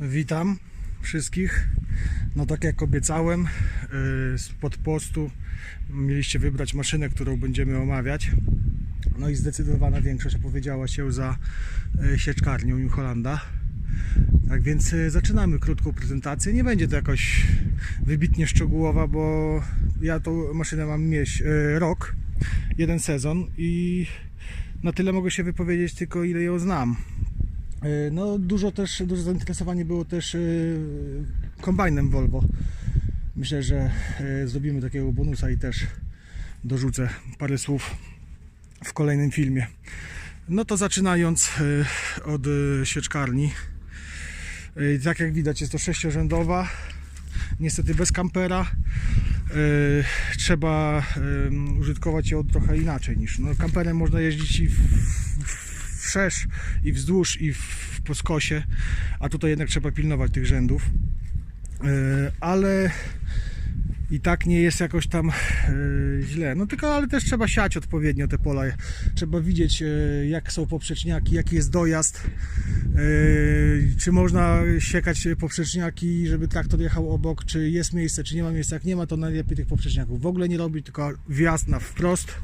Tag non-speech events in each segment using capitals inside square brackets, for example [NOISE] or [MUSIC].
Witam wszystkich. No tak jak obiecałem, yy, spod postu mieliście wybrać maszynę, którą będziemy omawiać. No i zdecydowana większość opowiedziała się za yy, sieczkarnią New. Tak więc yy, zaczynamy krótką prezentację. Nie będzie to jakoś wybitnie szczegółowa, bo ja tą maszynę mam mieć rok, jeden sezon i na tyle mogę się wypowiedzieć tylko ile ją znam. E, No dużo też, duże zainteresowanie było też e, kombajnem Volvo. Myślę, że e, zrobimy takiego bonusa i też dorzucę parę słów w kolejnym filmie. No to zaczynając od sieczkarni. Tak jak widać jest to sześciorzędowa, niestety bez kampera. Trzeba użytkować ją trochę inaczej niż. No, kamperem można jeździć i w wszerz, i wzdłuż, i w, po skosie, a tutaj jednak trzeba pilnować tych rzędów. E, Ale i tak nie jest jakoś tam e, źle. No tylko, ale też trzeba siać odpowiednio te pola. Trzeba widzieć, e, jak są poprzeczniaki, jaki jest dojazd. Czy można siekać poprzeczniaki, żeby traktor jechał obok, czy jest miejsce, czy nie ma miejsca. Jak nie ma, to najlepiej tych poprzeczniaków w ogóle nie robić, tylko wjazd na wprost.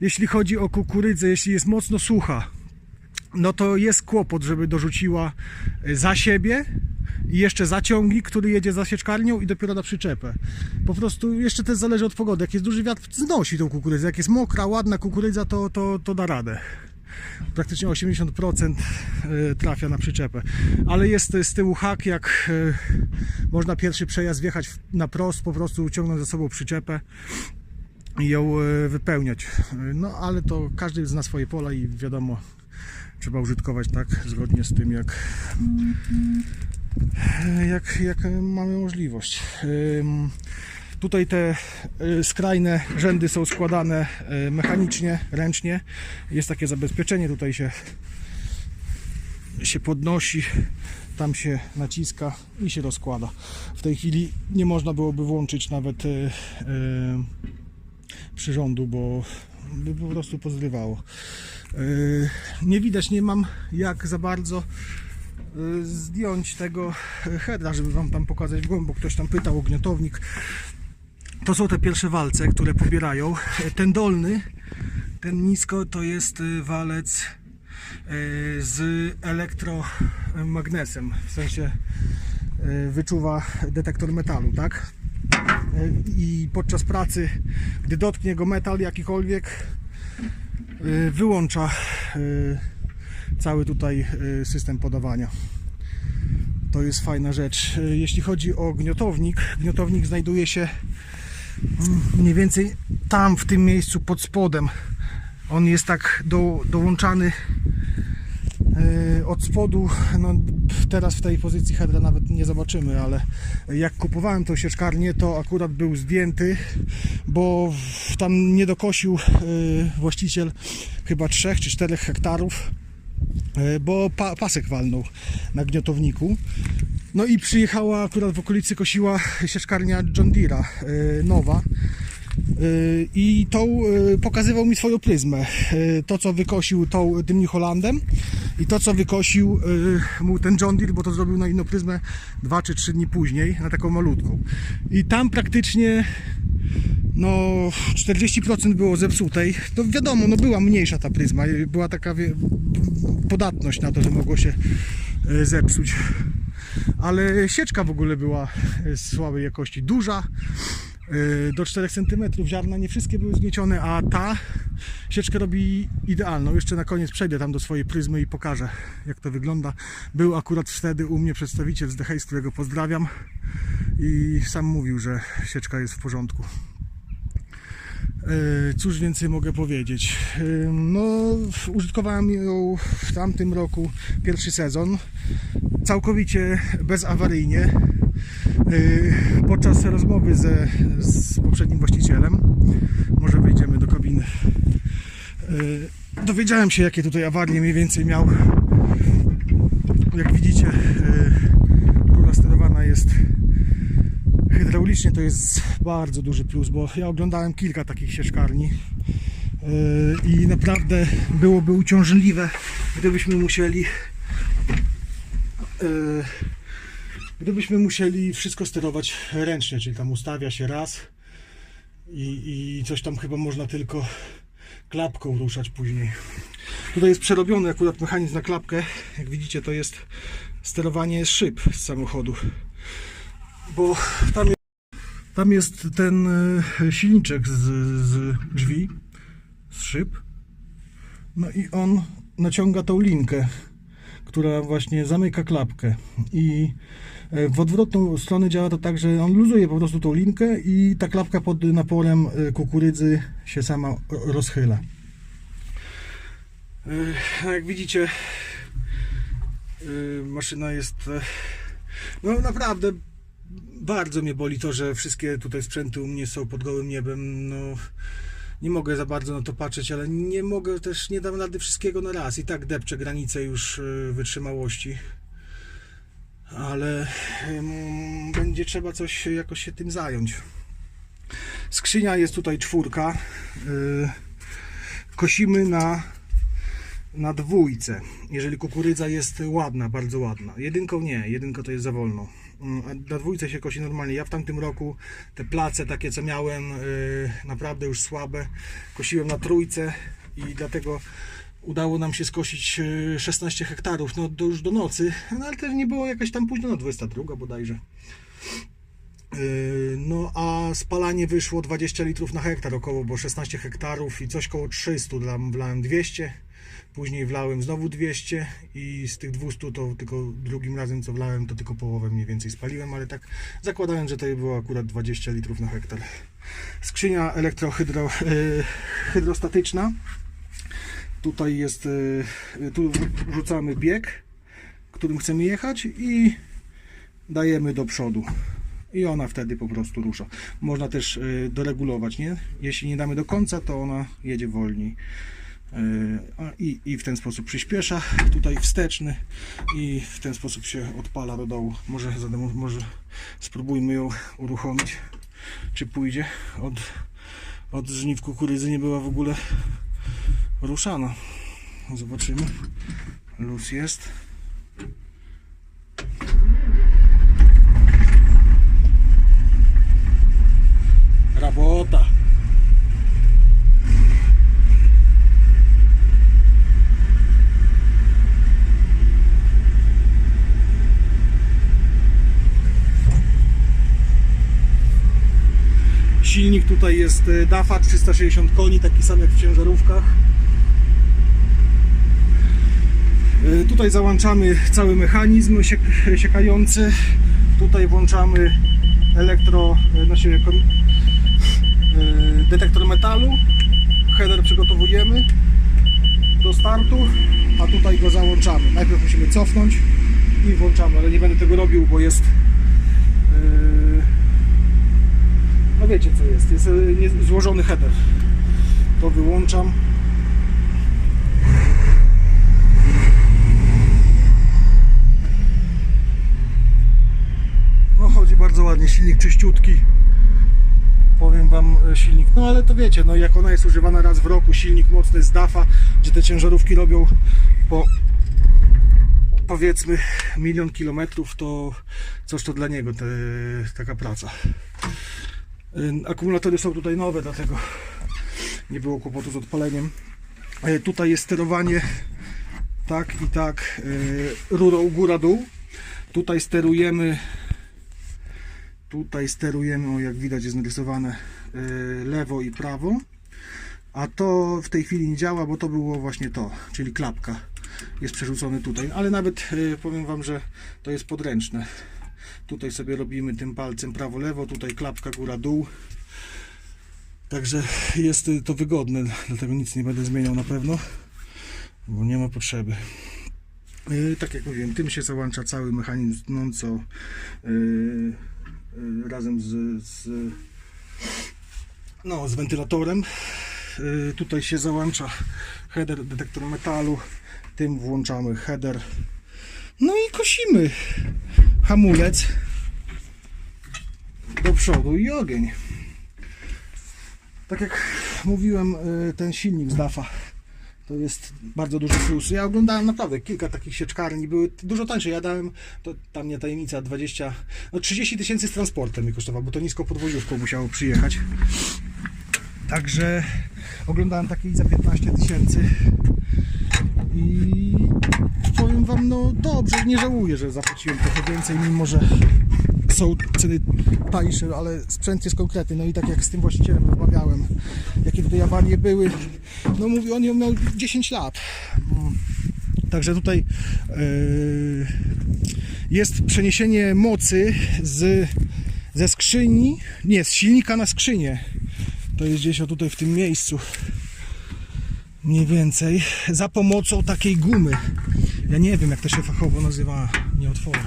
Jeśli chodzi o kukurydzę, jeśli jest mocno sucha, no to jest kłopot, żeby dorzuciła e, za siebie i jeszcze zaciągnik, który jedzie za sieczkarnią i dopiero na przyczepę. Po prostu jeszcze też zależy od pogody. Jak jest duży wiatr, znosi tą kukurydzę. Jak jest mokra, ładna kukurydza, to, to, to da radę. Praktycznie 80% e, trafia na przyczepę. Ale jest z tyłu hak, jak e, można pierwszy przejazd wjechać na prost, po prostu ciągnąć za sobą przyczepę ją e, wypełniać. No ale to każdy zna swoje pola i wiadomo, trzeba użytkować tak zgodnie z tym, jak, jak, jak mamy możliwość. Tutaj te e, skrajne rzędy są składane e, mechanicznie, ręcznie. Jest takie zabezpieczenie, tutaj się, się podnosi, tam się naciska i się rozkłada. W tej chwili nie można byłoby włączyć nawet e, przyrządu, bo by po prostu pozrywało. Yy, Nie widać, nie mam jak za bardzo yy, zdjąć tego headera, żeby wam tam pokazać w bo ktoś tam pytał o gniotownik. To są te pierwsze walce, które pobierają. Ten dolny, ten nisko to jest yy, walec yy, z elektromagnesem, w sensie yy, wyczuwa detektor metalu, tak? I podczas pracy, gdy dotknie go metal jakikolwiek, y, wyłącza y, cały tutaj y, system podawania. To jest fajna rzecz. Jeśli chodzi o gniotownik, gniotownik znajduje się mm, mniej więcej tam, w tym miejscu pod spodem. On jest tak do, dołączany od spodu, no teraz w tej pozycji headera nawet nie zobaczymy, ale jak kupowałem tą sieczkarnię, to akurat był zdjęty, bo tam nie dokosił y, właściciel chyba 3 czy 4 hektarów, y, bo pa, pasek walnął na gniotowniku. No i przyjechała akurat w okolicy kosiła sieczkarnia John Deere'a, nowa. Y, I tą y, pokazywał mi swoją pryzmę. Y, To co wykosił tą, tym New Hollandem i to co wykosił mu ten John Deere, bo to zrobił na inną pryzmę 2 czy 3 dni później, na taką malutką. I tam praktycznie no 40% było zepsutej. To wiadomo, no była mniejsza ta pryzma, była taka wie, podatność na to, że mogło się zepsuć. Ale sieczka w ogóle była słabej jakości, duża do 4 cm ziarna nie wszystkie były zgniecione, a ta sieczkę robi idealną. Jeszcze na koniec przejdę tam do swojej pryzmy i pokażę jak to wygląda. Był akurat wtedy u mnie przedstawiciel z Haze, którego pozdrawiam i sam mówił, że sieczka jest w porządku. Y, Cóż więcej mogę powiedzieć? Y, No, użytkowałem ją w tamtym roku, pierwszy sezon, całkowicie bezawaryjnie. Y, Podczas rozmowy ze, z poprzednim właścicielem, może wejdziemy do kabiny, y, dowiedziałem się, jakie tutaj awarie mniej więcej miał. Jak widzicie, y, rura sterowana jest hydraulicznie to jest bardzo duży plus, bo ja oglądałem kilka takich sieczkarni yy, i naprawdę byłoby uciążliwe, gdybyśmy musieli Gdybyśmy musieli wszystko sterować ręcznie, czyli tam ustawia się raz i, i coś tam chyba można tylko klapką ruszać później. Tutaj jest przerobiony akurat mechanizm na klapkę. Jak widzicie, to jest sterowanie szyb z samochodu. Bo tam jest, tam jest ten y, silniczek z, z drzwi, z szyb. No i on naciąga tą linkę, która właśnie zamyka klapkę. I e, w odwrotną stronę działa to tak, że on luzuje po prostu tą linkę i ta klapka pod naporem e, kukurydzy się sama rozchyla. E, Jak widzicie, maszyna jest. No naprawdę bardzo mnie boli to, że wszystkie tutaj sprzęty u mnie są pod gołym niebem. No, nie mogę za bardzo na to patrzeć, ale nie mogę też, nie dam rady wszystkiego na raz. I tak depczę granicę już e, wytrzymałości. Ale em, będzie trzeba coś jakoś się tym zająć. Skrzynia jest tutaj czwórka. E, Kosimy na, na dwójce. Jeżeli kukurydza jest ładna, bardzo ładna. Jedynką nie, jedynko to jest za wolno. Mm, na dwójce się kosi normalnie. Ja w tamtym roku te place takie co miałem yy, naprawdę już słabe. Kosiłem na trójce i dlatego udało nam się skosić yy, 16 hektarów no, do, już do nocy, no, ale też nie było jakaś tam późno, no 22 bodajże. Yy, No a spalanie wyszło 20 litrów na hektar około, bo 16 hektarów i coś koło 300 wlałem, wlałem 200, później wlałem znowu 200 i z tych 200 to tylko drugim razem co wlałem to tylko połowę mniej więcej spaliłem, ale tak zakładałem, że to było akurat 20 litrów na hektar. Skrzynia elektrohydrostatyczna. Tutaj jest, yy, tu wrzucamy bieg, którym chcemy jechać i dajemy do przodu i ona wtedy po prostu rusza. Można też y, doregulować, nie? Jeśli nie damy do końca, to ona jedzie wolniej. A- I, I w ten sposób przyspiesza. Tutaj wsteczny i w ten sposób się odpala do dołu. Może, może spróbujmy ją uruchomić. Czy pójdzie? Od, od żniw kukurydzy nie była w ogóle ruszana. Zobaczymy. Luz jest. Rabota. Silnik tutaj jest e, DAFA 360 koni, taki sam jak w ciężarówkach. E, Tutaj załączamy cały mechanizm siek- siekający. Tutaj włączamy elektro, e, znaczy detektor metalu. Header przygotowujemy do startu, a tutaj go załączamy. Najpierw musimy cofnąć i włączamy, ale nie będę tego robił, bo jest no wiecie co jest, jest e, nie- złożony header. To wyłączam. No chodzi bardzo ładnie, silnik czyściutki. Powiem wam e, silnik, no ale to wiecie, no jak ona jest używana raz w roku, silnik mocny z DAFA, gdzie te ciężarówki robią po powiedzmy milion kilometrów, to coś to dla niego te, taka praca. Y, Akumulatory są tutaj nowe, dlatego nie było kłopotu z odpaleniem. E, Tutaj jest sterowanie tak i tak y, rurą góra-dół. Tutaj sterujemy Tutaj sterujemy, jak widać jest narysowane y, lewo i prawo. A to w tej chwili nie działa, bo to było właśnie to, czyli klapka jest przerzucony tutaj. Ale nawet y, powiem Wam, że to jest podręczne. Tutaj sobie robimy tym palcem prawo-lewo, tutaj klapka góra-dół. Także jest y, to wygodne, dlatego nic nie będę zmieniał na pewno, bo nie ma potrzeby. Y, Tak jak mówiłem, tym się załącza cały mechanizm tnąco y, y, razem z, z, no, z wentylatorem. Tutaj się załącza header, detektor metalu, tym włączamy header. No i kosimy hamulec do przodu i ogień. Tak jak mówiłem, y, ten silnik z DAFA To jest bardzo duży plus. Ja oglądałem naprawdę kilka takich sieczkarni, były dużo tańsze. Ja dałem, to tam nie tajemnica, 20, no 30 tysięcy z transportem mi kosztowało, bo to nisko podwozówką musiało przyjechać. Także oglądałem takiej za 15 tysięcy i wam, no dobrze, nie żałuję, że zapłaciłem trochę więcej, mimo że są ceny tańsze, ale sprzęt jest konkretny. No i tak jak z tym właścicielem rozmawiałem, jakie tutaj awarie były, no mówi, on ją miał 10 lat. Także tutaj yy, jest przeniesienie mocy z, ze skrzyni, nie, z silnika na skrzynię. To jest gdzieś o tutaj w tym miejscu. Mniej więcej. Za pomocą takiej gumy. Ja nie wiem jak to się fachowo nazywa. Nie otworzę.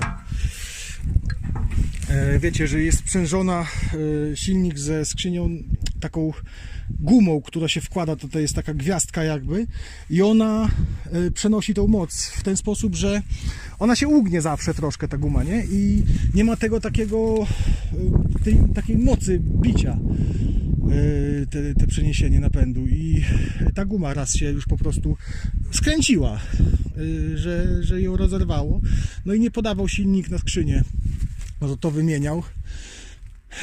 E, Wiecie, że jest sprzężona e, silnik ze skrzynią taką gumą, która się wkłada, to jest taka gwiazdka jakby i ona e, przenosi tą moc w ten sposób, że ona się ugnie zawsze troszkę ta guma, nie? I nie ma tego takiego tej, takiej mocy bicia te, te przeniesienie napędu i ta guma raz się już po prostu skręciła, e, że, że ją rozerwało no i nie podawał silnik na skrzynię no to to wymieniał.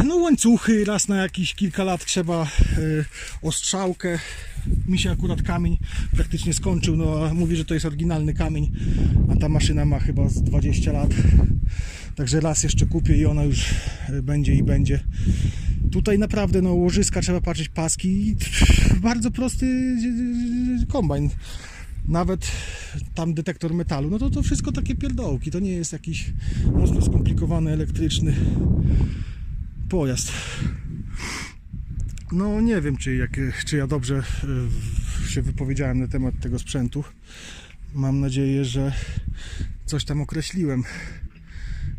No łańcuchy, raz na jakieś kilka lat trzeba y, ostrzałkę. Mi się akurat kamień praktycznie skończył, no a mówi, że to jest oryginalny kamień, a ta maszyna ma chyba z 20 lat. Także raz jeszcze kupię i ona już będzie i będzie. Tutaj naprawdę no łożyska trzeba patrzeć, paski i [LAUGHS] bardzo prosty y, kombajn nawet tam detektor metalu, no to to wszystko takie pierdołki, to nie jest jakiś mocno skomplikowany elektryczny pojazd. No nie wiem, czy, jak, czy ja dobrze się wypowiedziałem na temat tego sprzętu. Mam nadzieję, że coś tam określiłem.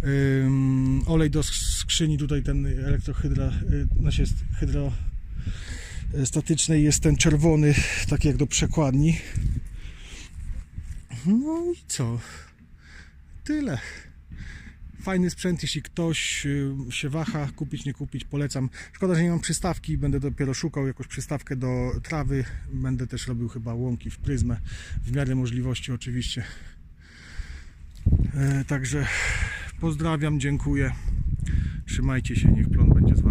Ym, olej do skrzyni, tutaj ten elektrohydra, y, znaczy jest hydro statycznej jest ten czerwony, tak jak do przekładni. No i co? Tyle. Fajny sprzęt, jeśli ktoś y, się waha, kupić, nie kupić, polecam. Szkoda, że nie mam przystawki, będę dopiero szukał jakąś przystawkę do trawy. Będę też robił chyba łąki w pryzmę, w miarę możliwości oczywiście. E, Także pozdrawiam, dziękuję. Trzymajcie się, niech plon będzie z Wami.